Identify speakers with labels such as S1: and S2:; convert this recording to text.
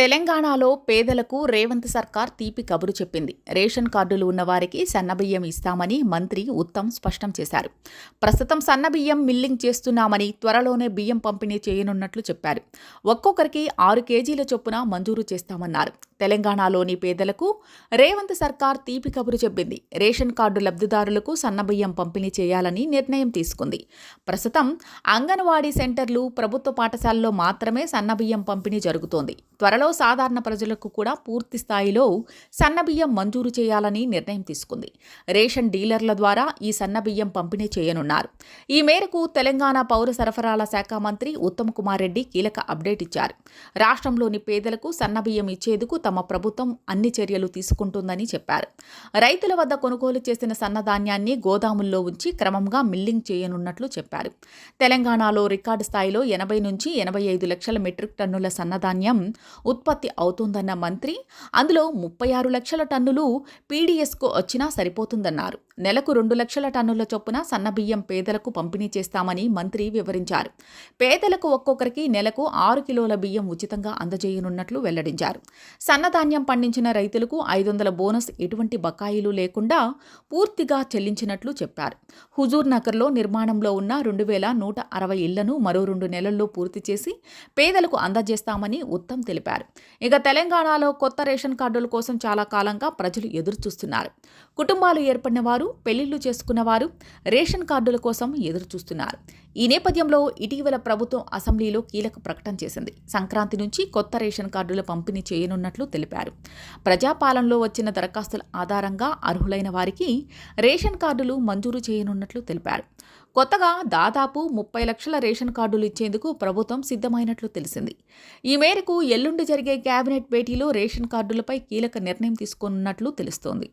S1: తెలంగాణలో పేదలకు రేవంత్ సర్కార్ తీపి కబురు చెప్పింది. రేషన్ కార్డులు ఉన్నవారికి సన్నబియ్యం ఇస్తామని మంత్రి ఉత్తమ్ స్పష్టం చేశారు. ప్రస్తుతం సన్నబియ్యం మిల్లింగ్ చేస్తున్నామని త్వరలోనే బియ్యం పంపిణీ చేయనున్నట్లు చెప్పారు. ఒక్కొక్కరికి ఆరు కేజీల చొప్పున మంజూరు చేస్తామన్నారు. తెలంగాణలోని పేదలకు రేవంత్ సర్కార్ తీపి కబురు చెప్పింది. రేషన్ కార్డు లబ్ధిదారులకు సన్నబియ్యం పంపిణీ చేయాలని నిర్ణయం తీసుకుంది. ప్రస్తుతం అంగన్వాడీ సెంటర్లు ప్రభుత్వ పాఠశాలలో మాత్రమే సన్నబియ్యం పంపిణీ జరుగుతోంది. త్వరలో సాధారణ ప్రజలకు కూడా పూర్తి స్థాయిలో సన్నబియ్యం మంజూరు చేయాలని నిర్ణయం తీసుకుంది. రేషన్ డీలర్ల ద్వారా ఈ సన్నబియ్యం పంపిణీ చేయనున్నారు. ఈ మేరకు తెలంగాణ పౌర సరఫరాల శాఖ మంత్రి ఉత్తమ్ కుమార్ రెడ్డి కీలక అప్డేట్ ఇచ్చారు. రాష్ట్రంలోని పేదలకు సన్నబియ్యం ఇచ్చేందుకు తమ ప్రభుత్వం అన్ని చర్యలు తీసుకుంటుందని చెప్పారు. రైతుల వద్ద కొనుగోలు చేసిన సన్నధాన్యాన్ని గోదాముల్లో ఉంచి క్రమంగా మిల్లింగ్ చేయనున్నట్లు చెప్పారు. తెలంగాణలో రికార్డు స్థాయిలో ఎనభై నుంచి ఎనభై ఐదు లక్షల మెట్రిక్ టన్నుల సన్నధాన్యం ఉత్పత్తి అవుతుందన్న మంత్రి అందులో ముప్పై ఆరు లక్షల టన్నులు పీడీఎస్కు వచ్చినా సరిపోతుందన్నారు. నెలకు రెండు లక్షల టన్నుల చొప్పున సన్నబియ్యం పేదలకు పంపిణీ చేస్తామని మంత్రి వివరించారు. పేదలకు ఒక్కొక్కరికి నెలకు ఆరు కిలోల బియ్యం ఉచితంగా అందజేయనున్నట్లు వెల్లడించారు. సన్నధాన్యం పండించిన రైతులకు ఐదు వందల బోనస్ ఎటువంటి బకాయిలు లేకుండా పూర్తిగా చెల్లించినట్లు చెప్పారు. హుజూర్ నగర్లో నిర్మాణంలో ఉన్న రెండు వేల నూట అరవై ఇళ్ళను మరో రెండు నెలల్లో పూర్తి చేసి పేదలకు అందజేస్తామని ఉత్తమ్ తెలిపారు. ఇక తెలంగాణలో కొత్త రేషన్ కార్డుల కోసం చాలా కాలంగా ప్రజలు ఎదురు చూస్తున్నారు కుటుంబాలు ఏర్పడిన వారు పెళ్ళిళ్ళు చేసుకున్న వారు రేషన్ కార్డుల కోసం ఎదురు చూస్తున్నారు ఈ నేపథ్యంలో ఇటీవల ప్రభుత్వం అసెంబ్లీలో కీలక ప్రకటన చేసింది. సంక్రాంతి నుంచి కొత్త రేషన్ కార్డుల పంపిణీ చేయనున్నట్లు తెలిపారు. ప్రజాపాలనలో వచ్చిన దరఖాస్తుల ఆధారంగా అర్హులైన వారికి రేషన్ కార్డులు మంజూరు చేయనున్నట్లు తెలిపారు. కొత్తగా దాదాపు ముప్పై లక్షల రేషన్ కార్డులు ఇచ్చేందుకు ప్రభుత్వం సిద్ధమైనట్లు తెలిసింది. ఈ మేరకు ఎల్లుండి జరిగే కేబినెట్ భేటీలో రేషన్ కార్డులపై కీలక నిర్ణయం తీసుకోనున్నట్లు తెలుస్తోంది.